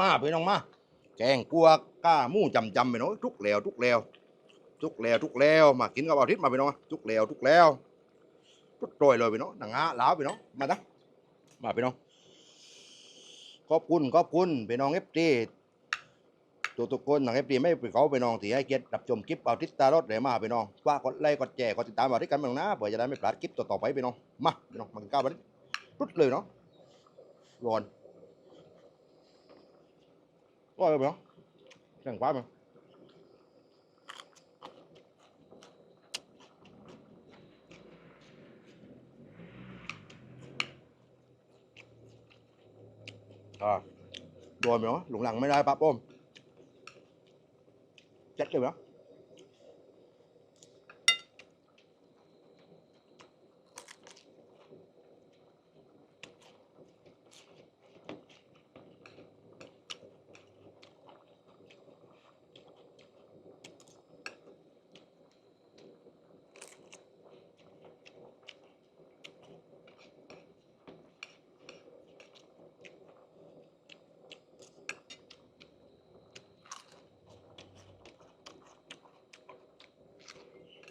มาพี่น้องมา แกงกัวก้ามู่จำจำไปน้องทุกแล้วทุกแล้วทุกแล้วทุกแล้วมากินกับอาทิตย์มาพี่น้องทุกแล้วทุกแล้วทุกโดยเลยพี่น้องหนังงาหลาวพี่น้องมาจ้ะมาพี่น้องขอบคุณขอบคุณพี่น้องเอฟซีตัวทุกคนหนังเอฟซีไม่ไปเขาพี่น้องที่ให้เกียรติรับชมคลิปอาทิตตารถเลยมาพี่น้องฝากกดไลค์กดแชร์กดติดตามอาที่กันพี่น้องนะเพื่อจะได้ไม่พลาดคลิปต่อๆไปพี่น้องมาพี่น้องมากินข้าวกันปุ๊ดเลยเนาะร้อนก็เลยเนาะแข่งฟ้ามั้ยอ่าโดน ไหมเนาะหลงหลังไม่ได้